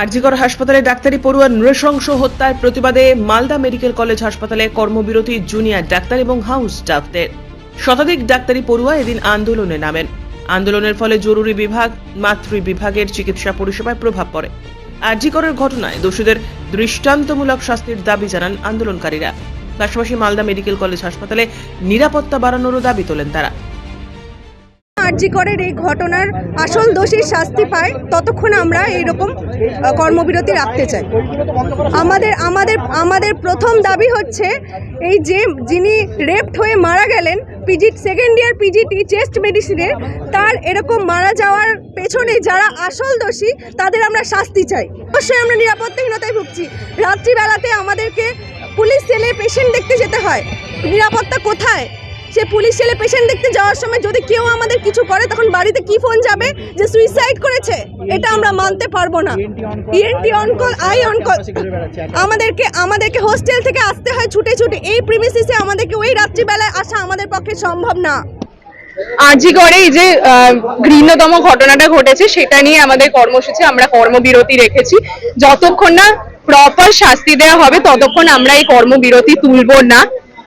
আরজিকর হাসপাতালে ডাক্তারি পড়ুয়ার নৃশংস হত্যার প্রতিবাদে মালদা মেডিকেল কলেজ হাসপাতালে কর্মবিরতি জুনিয়র ডাক্তার এবং হাউস স্টাফদের। শতাধিক ডাক্তারি পড়ুয়া এদিন আন্দোলনে নামেন। আন্দোলনের ফলে জরুরি বিভাগ মাতৃ বিভাগের চিকিৎসা পরিষেবায় প্রভাব পড়ে। আরজিকরের ঘটনায় দোষীদের দৃষ্টান্তমূলক শাস্তির দাবি জানান আন্দোলনকারীরা। পাশাপাশি মালদা মেডিকেল কলেজ হাসপাতালে নিরাপত্তা বাড়ানোরও দাবি তোলেন তারা। আরজিকরের এই ঘটনার আসল দোষীর শাস্তি পায়, ততক্ষণ আমরা এইরকম কর্মবিরতি রাখতে চাই। আমাদের আমাদের আমাদের প্রথম দাবি হচ্ছে, এই যে যিনি রেপড হয়ে মারা গেলেন PG second year PGT chest মেডিসিনের তার এরকম মারা যাওয়ার পেছনে যারা আসল দোষী, তাদের আমরা শাস্তি চাই। অবশ্যই আমরা নিরাপত্তাহীনতায় ভুগছি। রাত্রিবেলাতে আমাদেরকে পুলিশ সেলে পেশেন্ট দেখতে যেতে হয়। নিরাপত্তা কোথায়? সে পুলিশ সেলে পেশেন্ট দেখতে যাওয়ার সময় যদি কেউ আমাদের কিছু করে তখন বাড়িতে কি ফোন যাবে? যে সুইসাইড করেছে? এটা আমরা মানতে পারব না। ইএনটি অনকল আই অনকল আমাদেরকে আমাদেরকে হোস্টেল থেকে আসতে হয় ছুটে ছুটে। এই প্রিমিসিসে আমাদেরকে ওই রাত্রিবেলায় আসা আমাদের পক্ষে সম্ভব না। আজিগড়ে এই যে আহ, ঘৃণ্যতম ঘটনাটা ঘটেছে সেটা নিয়ে আমাদের কর্মসূচি আমরা কর্মবিরতি রেখেছি। যতক্ষণ না প্রপার শাস্তি দেওয়া হবে ততক্ষণ আমরা এই কর্মবিরতি তুলব না।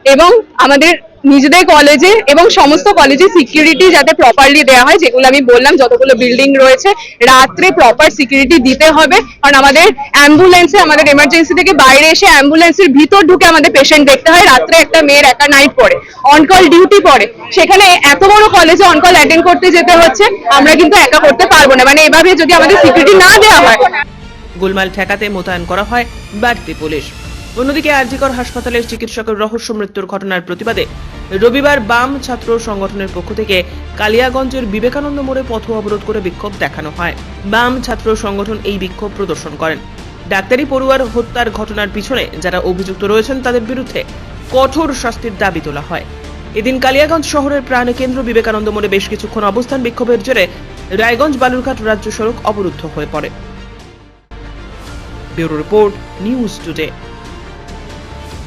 এবং আমাদের নিজেদের কলেজে এবং সমস্ত কলেজে সিকিউরিটি যাতে প্রপারলি দেওয়া হয়, যেগুলো আমি বললাম, যতগুলো বিল্ডিং রয়েছে, রাত্রে প্রপার সিকিউরিটি দিতে হবে। কারণ আমাদের অ্যাম্বুলেন্সে আমাদের এমার্জেন্সি থেকে বাইরে এসে অ্যাম্বুলেন্সের ভিতর ঢুকে আমাদের পেশেন্ট দেখতে হয়। রাত্রে একটা মেয়ের একা নাইট পড়ে অনকল ডিউটি পড়ে। সেখানে এত বড় কলেজে অনকল অ্যাটেন্ড করতে যেতে হচ্ছে, আমরা কিন্তু একা করতে পারব না। মানে এভাবে যদি আমাদের সিকিউরিটি না দেওয়া হয়, গোলমাল ঠেকাতে মোতায়েন করা হয় বাড়তি পুলিশ। অন্যদিকে আরজিকর হাসপাতালের চিকিৎসকের রহস্য মৃত্যুর ঘটনার প্রতিবাদে রবিবার বাম ছাত্র সংগঠনের পক্ষ থেকে কালিয়াগঞ্জের বিবেকানন্দ মোড়ে পথ অবরোধ করে বিক্ষোভ দেখানো হয়। বাম ছাত্র সংগঠন এই বিক্ষোভ প্রদর্শন করেন। ডাক্তারি পড়ুয়ার হত্যার ঘটনার পিছনে যারা অভিযুক্ত রয়েছেন তাদের বিরুদ্ধে কঠোর শাস্তির দাবি তোলা হয়। এদিন কালিয়াগঞ্জ শহরের প্রাণকেন্দ্র বিবেকানন্দ মোড়ে বেশ কিছুক্ষণ অবস্থান বিক্ষোভের জেরে রায়গঞ্জ বালুরঘাট রাজ্য সড়ক অবরুদ্ধ হয়ে পড়ে। Bureau report news today.